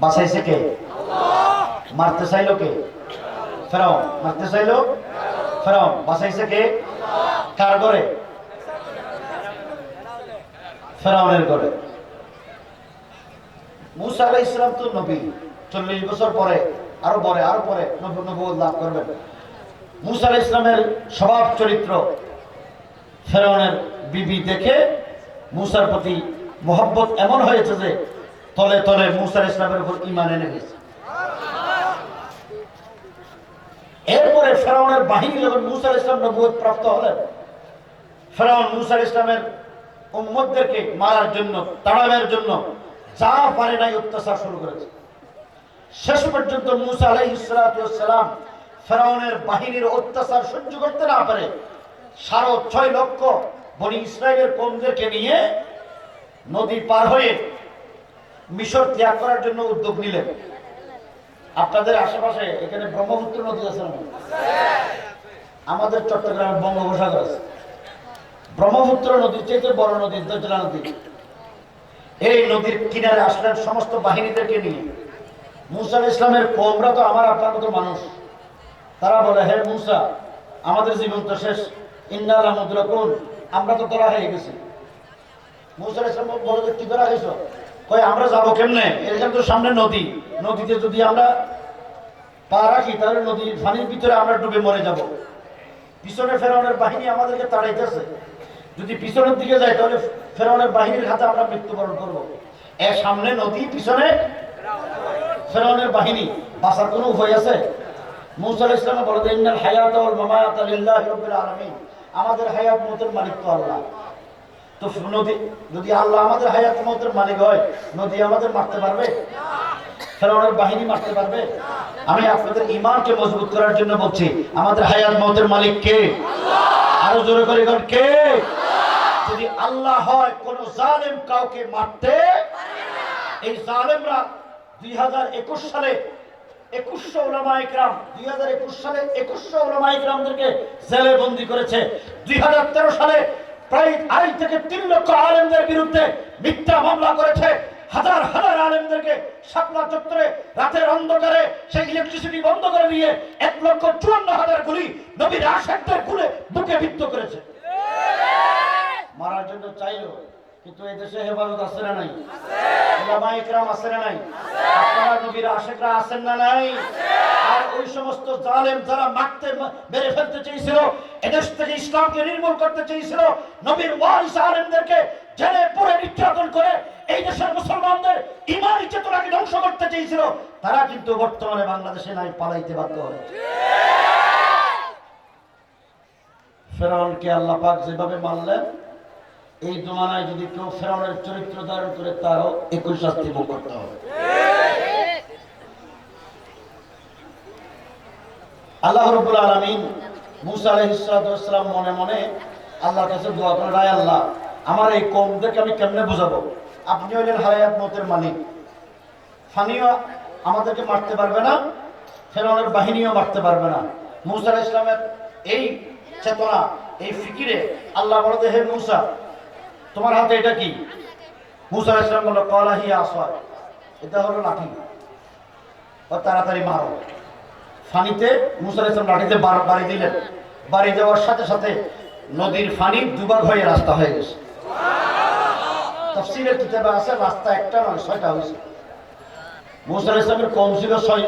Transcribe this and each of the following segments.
বাঁচাইছে কে? মারতে চাইলো কে? ফেরাও, মারতে চাইলো? ফেরাও বাঁচাইছে কে? কার করে ফেরাউনের করে মুসা আলাহ ইসলাম তো নবী। চল্লিশ বছর পরে, আরও পরে আরও পরে নব- নবুয়ত লাভ করবেন। মুসা আলাহ ইসলামের স্বভাব চরিত্র, ফেরাউনের বিবি দেখে মুসার প্রতি মোহব্বত এমন হয়েছে যে তলে তলে মুসার ইসলামের উপর ইমান এনে গেছে এরপরে ফেরাউনের বাহিনী যখন মুসার ইসলাম নবুয়ত প্রাপ্ত হলেন, ফেরাউন মুসার ইসলামের উম্মতদেরকে মারার জন্য তাড়ানোর জন্য যা পারে নাই অত্যাচার শুরু করেছে। শেষ পর্যন্ত মুসা আলাইহিসসালাম ফেরাউনের বাহিনীর অত্যাচার সহ্য করতে না পারে, সাড়ে ছয় লক্ষ বনি ইসরায়েলের কমদেরকে নিয়ে নদী পার হয়ে মিশর ত্যাগ করার জন্য উদ্যোগ নিলেন। আপনাদের আশেপাশে এখানে ব্রহ্মপুত্র নদী আছে না? আমাদের চট্টগ্রামে বঙ্গোপসাগর আছে। ব্রহ্মপুত্র নদীর চাইতে বড় নদী দজলা নদী। এই নদীর কিনারে আসলেন সমস্ত বাহিনীদেরকে নিয়ে। মুসা ইসলামের কমরা তো আমার আপনার মতো মানুষ। তারা বলে, হে মুসা, আমাদের জীবন তো শেষ। ইন্নাল কোন আমরা তো তোরা হয়ে গেছি। মুসা ইসলাম বলে, কি তোরা হয়েছ? কই আমরা যাব কেমনে? এখানে তো সামনে নদী। নদীতে যদি আমরা পা রাখি, তাহলে নদীর পানির ভিতরে আমরা ডুবে মরে যাব। পিছনে ফেরাউনের বাহিনী আমাদেরকে তাড়াইতেছে। যদি পিছনের দিকে যায়, তাহলে ফেরাউনের বাহিনীর হাতে আমরা মৃত্যুবরণ করব। এর সামনে নদী, পিছনে ফেরাউনের বাহিনী। বাঁচার কোনো উপায় আছে? মুসা আলাইহিস ইসলামে বলে দেন হায়াত লিল্লাহি রাব্বিল আমাদের হায়াত মতের মালিক তো আল্লাহ। তো নদী, যদি আল্লাহ আমাদের হায়াত মতের মালিক হয়, নদী আমাদের মারতে পারবে? ফেরাউনের বাহিনী মারতে পারবে? আমি আপনাদের ইমানকে মজবুত করার জন্য বলছি, আমাদের হায়াত মতের মালিক কে? আরও জোরে করে কে? যদি আল্লাহ হয়, কোন জালেম কাউকে মারতে এই জালেমরা দুই হাজার একুশ সালে, একুশশো ওলামা ইকরাম দুই হাজার একুশ সালে একুশশো ওলামা ইকরামদেরকে জেলে বন্দি করেছে। দুই হাজার তেরো সালে প্রায় আড়াই থেকে তিন লক্ষ আলেমদের বিরুদ্ধে মিথ্যা মামলা করেছে। হাজার হাজার আলেমদেরকে শাপলা চত্বরে রাতের অন্ধকারে সেই ইলেকট্রিসিটি বন্ধ করে দিয়ে এক লক্ষ চুয়ান্ন হাজার গুলি নবীর আশেকদের গুলে বুকে বিদ্ধ করেছে। মারার জন্য চাইলো, কিন্তু এই দেশে হেফাজত আছে না নাই? ওলামা ইকরাম আছে না নাই? আপনারা নবীর আশেকরা আছেন না নাই? আর ওই সমস্ত জালেম যারা মারতে মেরে ফেলতে চেয়েছিল এদেশ থেকে ইসলামকে নির্মূল করতে চেয়েছিল নবীর ওয়ারিস আলেমদেরকে, জেলে পড়ে নির্যাতন করে এই দেশের মুসলমানদের ইমানি চেতনাকে ধ্বংস করতে চেয়েছিল। তারা কিন্তু বর্তমানে বাংলাদেশে নাই, পালাইতে বাধ্য হয়েছে ফেরাউনকে আল্লাহ পাক যেভাবে মারলেন, এই জমানায় যদি কেউ ফেরাউনের চরিত্র ধারণ করে, তারও একই শাস্তি ভোগ করতে হবে। আল্লাহ রবুল আলমিন মুসা আলহিসাম মনে মনে আল্লাহর কাছে দোয়া করেন রায় আল্লাহ, আমার এই কমদেরকে আমি কেমনে বুঝাবো? আপনি হলেন হায়াত মতের মালিক। ফানিও আমাদেরকে মারতে পারবে না, ফেরাউনের বাহিনীও মারতে পারবে না। মুসা ইসলামের এই চেতনা, এই ফিকিরে আল্লাহ বলতে হে মুসা, তোমার হাতে এটা কি? মুসা ইসলাম বলল কলাহি আসয় এটা হলো লাঠি। তাড়াতাড়ি মারো। ফানিতে মুসা আলাইহিস ইসলাম লাঠিতে বাড়ি দিলেন। বাড়ি যাওয়ার সাথে সাথে নদীর ফানি দুবার হয়ে রাস্তা হয়ে গেছে। তফসিলের কিতাবে আছে, রাস্তা একটা নয়, ছয়টা হয়েছে। মুসা ইসলামের কম ছিল ছয়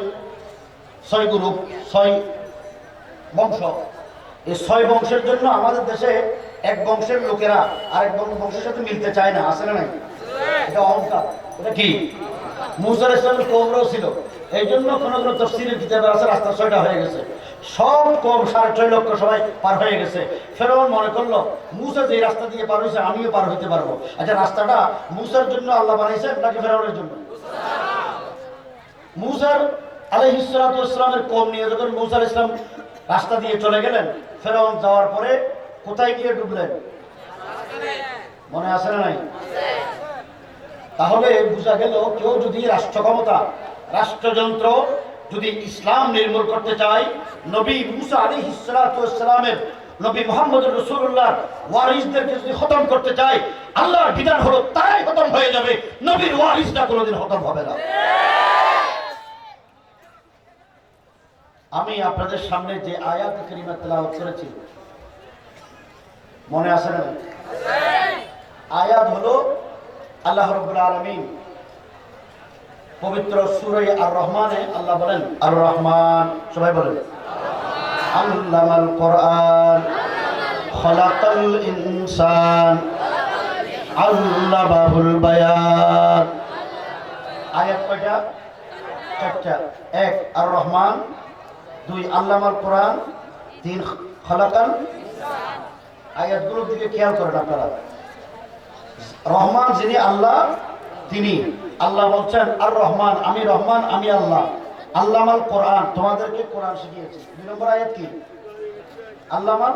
ছয় গ্রুপ, ছয় বংশ। এই ছয় বংশের জন্য আমাদের দেশে এক বংশের লোকেরা আরেক বংশের সাথে মিলতে চায় না আসে না নাই? এটা অহংকার। এটা কি? মুসার ইসলামের কমরাও ছিল। এই জন্য কোনো কোনো তফসিলের কিতাবে আছে, রাস্তা ছয়টা হয়ে গেছে। সব কম সাড়ে ছয় লক্ষ সবাই পার হয়ে গেছে। ফেরাউন মনে করল, মুসা যে রাস্তা দিয়ে পার হয়েছে আমিও পার হইতে পারব। আচ্ছা রাস্তাটা মুসার জন্য আল্লাহ বানাইছে নাকি ফেরাউনের জন্য? মুসার আলহিসামের কম নিয়ে যখন মুসা আলাইহিস ইসলাম রাস্তা দিয়ে চলে গেলেন, ফেরাউন যাওয়ার পরে কোথায় গিয়ে ডুবলেন? মনে আছে না নাই? তাহলে বোঝা গেল, কেউ যদি রাষ্ট্র ক্ষমতা রাষ্ট্রযন্ত্র যদি ইসলাম নির্মূল করতে চায় নবী মুসা আলী ইসলাতামের নবী মোহাম্মদ রসুল্লাহ ওয়ারিসদেরকে যদি খতম করতে চায় আল্লাহর বিধান হলো তারাই খতম হয়ে যাবে নবীর ওয়ারিসটা কোনোদিন খতম হবে না। আমি আপনাদের সামনে যে আয়াত করিমা তেলাওয়াত করেছি মনে আছে না? হ্যাঁ। আয়াত হলো আল্লাহ রব্বুল পবিত্র সূরা আর রহমানে আল্লাহ বলেন আর রহমান সবাই বলেন, আল্লামাল কোরআন, খলাকাল ইনসান, আল্লামাহুল বায়ান আয়াত কয়টা? চারটা। এক আর রহমান দুই, আল্লামাল কোরআন তিন, খলাকাল আয়াতগুলোর দিকে খেয়াল করেন আপনারা। রহমান যিনি, আল্লাহ তিনি। আল্লাহ বলছেন আর রহমান আমি রহমান আমি আল্লাহ। আল্লামাল কোরআন তোমাদেরকে কোরআন শিখিয়েছি। দুই নম্বর আয়াত কি? আল্লামাল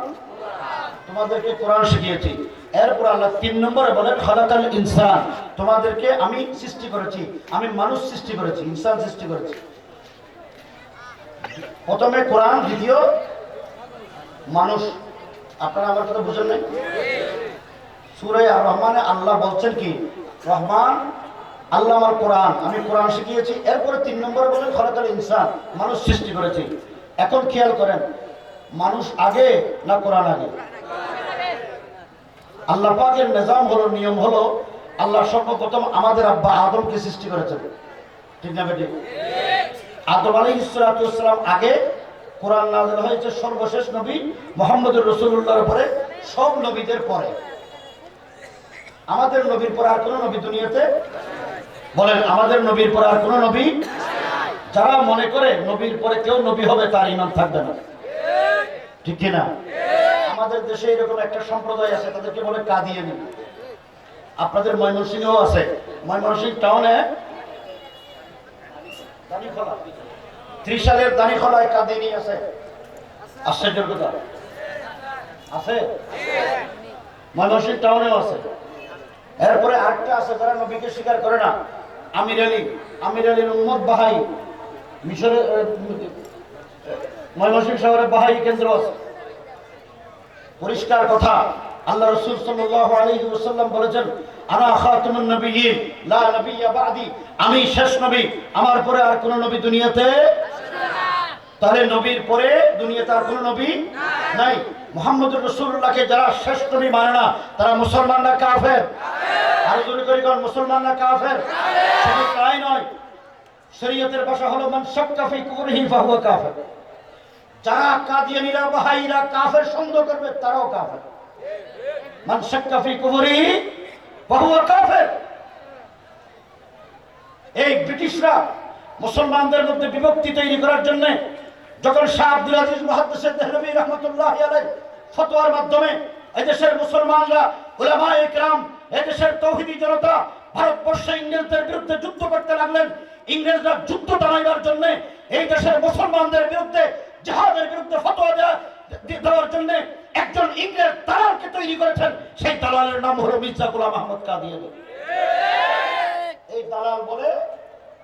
তোমাদেরকে কোরআন শিখিয়েছি। এরপর আল্লাহ তিন নম্বরে বলেন খলাকাল ইনসান তোমাদেরকে আমি সৃষ্টি করেছি। আমি মানুষ সৃষ্টি করেছি ইনসান সৃষ্টি করেছি। প্রথমে কোরআন দ্বিতীয় মানুষ। আপনারা আমার কথা বুঝেন নাই? সুরে আর রহমানে আল্লাহ বলছেন কি? রহমান আল্লাহ আমার কোরআন, আমি কোরআন শিখিয়েছি। এরপরে তিন নম্বরে বলেন খলাকাল ইনসান, মানুষ সৃষ্টি করেছে। এখন খেয়াল করেন, মানুষ আগে না কোরআন আগে? আল্লাহ পাকের নিজাম হলো, নিয়ম হলো, আল্লাহ সর্বপ্রথম আমাদের আব্বা আদমকে সৃষ্টি করেছেন। ঠিক না বেটি আদম আলী ইসলাতাম আগে কোরআন হয়েছে সর্বশেষ নবী মোহাম্মদুর রসুল্লাহর পরে, সব নবীদের পরে। আমাদের নবীর পরে আর কোন নবী দুনিয়াতে বলেন, আমাদের নবীর পরে আর কোন নবী? যারা মনে করে নবীর পরে কেউ নবী হবে, তার ইমান থাকবে না। ঠিক কিনা? আমাদের দেশে এরকম একটা সম্প্রদায় আছে, তাদেরকে বলে কাঁদিয়ে কাদিয়ানি। আপনাদের ময়মনসিংহেও আছে। ময়মনসিংহ টাউনে ত্রিশালের দানিখোলায় কাদিনী আছে। আশ্চর্যের কথা আছে? ময়মনসিংহ টাউনেও আছে। এরপরে আরেকটা আছে, যারা নবীকে স্বীকার করে না আমির আলী আমির আলীর উম্মদ বাহাই মিশরের ময়মনসিংহ শহরে বাহাই কেন্দ্র পরিষ্কার কথা আল্লাহ রসুল সাল্লাল্লাহু আলাইহি ওয়াসাল্লাম বলেছেন আনা খাতুমুন নবিয়্যিন লা নবিয়্যা বাদি। আমি শেষ নবী আমার পরে আর কোন নবী দুনিয়াতে তাহলে নবীর পরে দুনিয়াতে আর কোন নবী নাই। মুহাম্মদুর রাসূলুল্লাহকে যারা শেষ নবী মানে না তারা মুসলমান না কাফের। এই ব্রিটিশরা মুসলমানদের মধ্যে বিভক্তি তৈরি করার জন্য যখন শাহ আব্দুল আজিজ দেহলভী রহমতুল্লাহ ফতোয়ার মাধ্যমে এদেশের মুসলমানরা ওলামা একরাম এদেশের তৌহিদি জনতা ভারতবর্ষে ইংরেজদের বিরুদ্ধে যুদ্ধ করতে লাগলেন। ইংরেজরা যুদ্ধ টানাইবার জন্য এই দেশের মুসলমানদের বিরুদ্ধে জাহাজের বিরুদ্ধে ফতোয়া দেওয়ার জন্য একজন ইংরেজ তালালকে তৈরি করেছেন। সেই তালালের নাম হলো মির্জা গোলাম আহমদ কাদিয়ান। এই তালাল বলে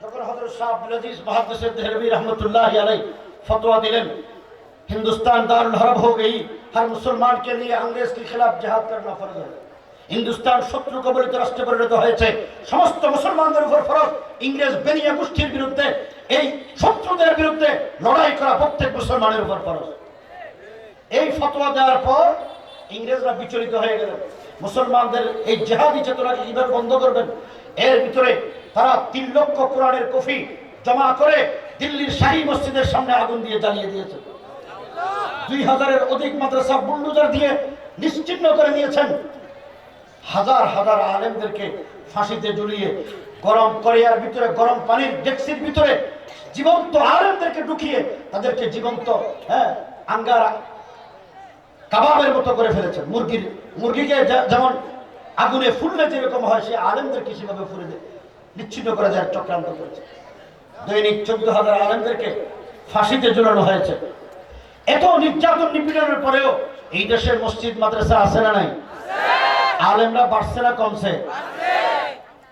যখন হজর শাহ আব্দুল আজিজ মহাদেশের দেহরবি রহমতুল্লাহ আলাই ফতোয়া দিলেন, হিন্দুস্তান দারুল হরব হয়ে গেই हर मुसलमान के लिए अंग्रेज के खिलाफ जिहाद करना फर्ज है হিন্দুস্তান শত্রু কবলিত রাষ্ট্রে পরিণত হয়েছে সমস্ত মুসলমানদের উপর ফরজ ইংরেজ বেনিয়া গোষ্ঠীর বিরুদ্ধে এই শত্রুদের বিরুদ্ধে লড়াই করা প্রত্যেক মুসলমানের উপর ফরজ এই ফতোয়া দেওয়ার পর ইংরেজরা বিচলিত হয়ে গেল মুসলমানদের এই জেহাদি চেতনাকে কিভাবে বন্ধ করবেন এর ভিতরে তারা তিন লক্ষ কোরআনের কফি জমা করে দিল্লির শাহী মসজিদের সামনে আগুন দিয়ে জ্বালিয়ে দিয়েছে দুই হাজারের অধিক মাদ্রাসা দিয়ে নিশ্চিহ্ন করে দিয়েছেন হাজার হাজার আলেমদেরকে ফাঁসিতে গরম করিয়ার ভিতরে, গরম পানির ডেক্সির ভিতরে জীবন্ত আলেমদেরকে ঢুকিয়ে তাদেরকে জীবন্ত হ্যাঁ কাবাবের মতো করে ফেলেছেন মুরগির, মুরগিকে যেমন আগুনে ফুললে যেরকম হয়, সে আলেমদেরকে সেভাবে ফুলে দিয়ে নিচ্ছিন্ন করে দেওয়ার চক্রান্ত করেছে। দৈনিক চোদ্দ হাজার আলেমদেরকে ফাঁসিতে ঝুলানো হয়েছে। এত নির্যাতন নিপীড়নের পরেও এই দেশের মসজিদ, মাদ্রাসা আছে না নাই? আলেমরা বাড়ছে না কমছে?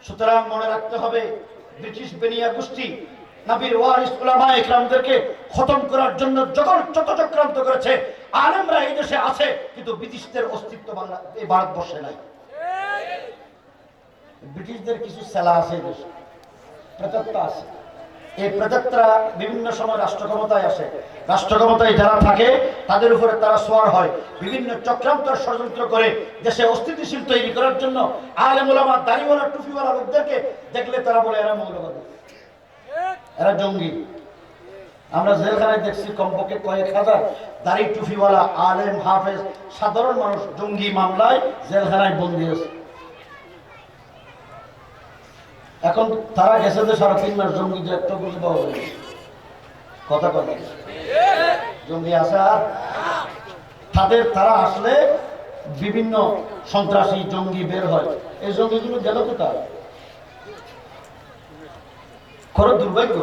সুতরাং মনে রাখতে হবে, ব্রিটিশ বেনিয়া গোষ্ঠী, নবীর ওয়ারিস উলামা ইকরামদেরকে খতম করার জন্য যখন যত চক্রান্ত করেছে, আলেমরা এই দেশে আছে, কিন্তু ব্রিটিশদের অস্তিত্ব বাংলা এই ভারতবর্ষে নাই। ব্রিটিশদের কিছু সেলা আছে দেশে প্রেতাত্মা আছে। এই প্রেতাত্রা বিভিন্ন সময় রাষ্ট্র ক্ষমতায় আসে। রাষ্ট্র ক্ষমতায় যারা থাকে, তাদের উপরে তারা সোয়ার হয়। বিভিন্ন চক্রান্ত ষড়যন্ত্র করে দেশে অস্থিতিশীল তৈরি করার জন্য আলেমুলামা দাড়িওয়ালা, টুপিওয়ালা লোকদেরকে দেখলে তারা বলে, এরা মৌলবাদী। এরা জঙ্গি। আমরা জেলখানায় দেখছি কমপক্ষে কয়েক হাজার দাড়ি, টুপিওয়ালা, আলেম, হাফেজ, সাধারণ মানুষ জঙ্গি মামলায় জেলখানায় বন্দি আছে এখন তারা গেছে যে সাড়ে তিন মাস জঙ্গি যে একটা বুঝে পাওয়া যায় কথা কথা জঙ্গি আর তাদের তারা আসলে বিভিন্ন সন্ত্রাসী জঙ্গি বের হয়। এই জঙ্গিগুলো গেল কোথায়? খরচ দুর্ভাগ্য।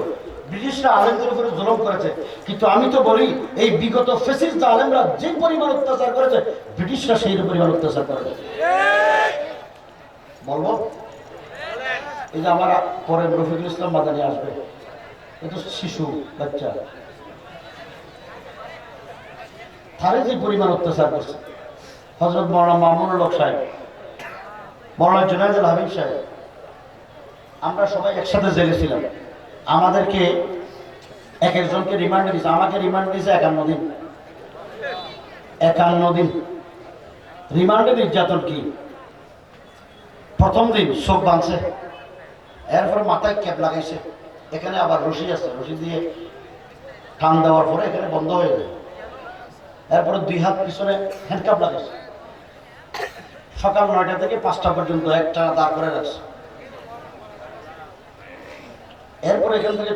ব্রিটিশরা আলেমদের উপরে জুলম করেছে। কিন্তু আমি তো বলি, এই বিগত ফেসিস্ট আলেমরা যে পরিমাণ অত্যাচার করেছে, ব্রিটিশরা সেই পরিমাণ অত্যাচার করেছে। বলব? এই যে আমার পরে রফিকুল ইসলাম মাদানি আসবে এ তো শিশু, বাচ্চা। তারে যে পরিমাণ অত্যাচার করছে। হজরত মৌলানা মামুনুল হক সাহেব মৌলানা জুনায়দুল হাবিব সাহেব, আমরা সবাই একসাথে জেলে ছিলাম। আমাদেরকে এক একজনকে রিমান্ডে দিয়েছে, আমাকে রিমান্ড দিয়েছে একান্ন দিন। একান্ন দিন। রিমান্ডে নির্যাতন কি? প্রথম দিন চোখ বাঁধছে। এরপর মাথায় ক্যাপ লাগাইছে। এখানে আবার রশি আছে, রশি দিয়ে টান দেওয়ার পরে এখানে বন্ধ হয়ে যায়। এরপরে দুই হাত পিছনে হ্যান্ডকাপ লাগাইছে। সকাল নয়টা থেকে পাঁচটা পর্যন্ত একটা দাঁড় করে রাখছে। এরপরে এখান থেকে